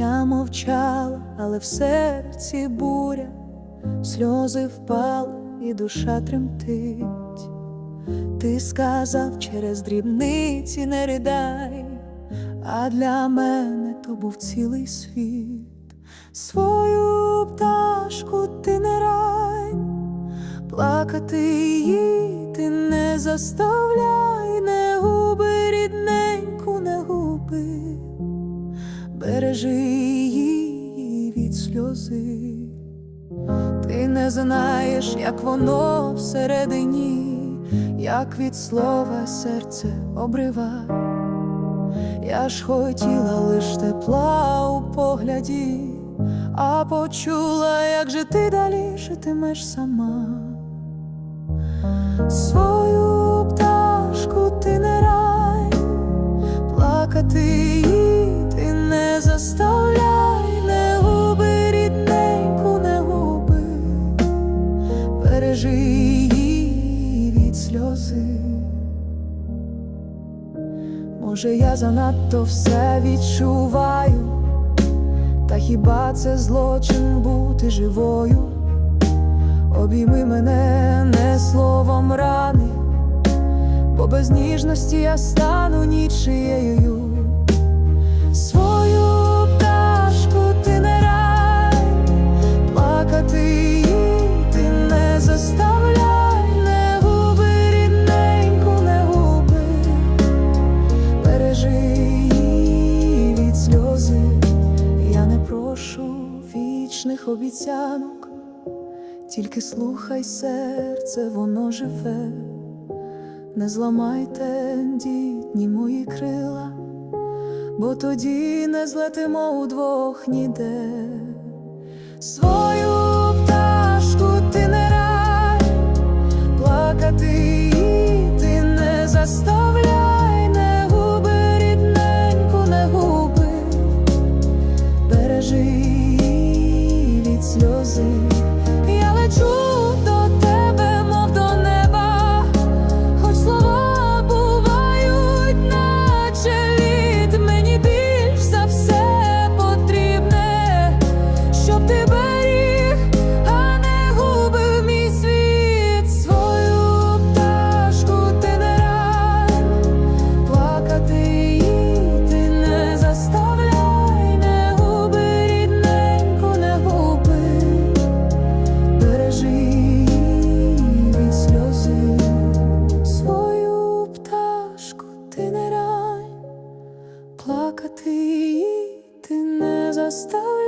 Я мовчала, але в серці буря, сльози впали, і душа тремтить. Ти сказав через дрібниці не ридай, а для мене то був цілий світ. Свою пташку ти не рань, плакати її ти не заставляй, бережи її від сльози. Ти не знаєш, як воно всередині, як від слова серце обрива. Я ж хотіла лиш тепла у погляді, а почула, як же ти далі житимеш сама. Свою Може, я занадто все відчуваю, та хіба це злочин бути живою? Обійми мене не словом рани, бо без ніжності я стану нічиєю. Вічних обіцянок, тільки слухай серце, воно живе, не зламайте дітні мої крила, бо тоді не злетимо удвох ніде. Свою плакати і ти не заставляй,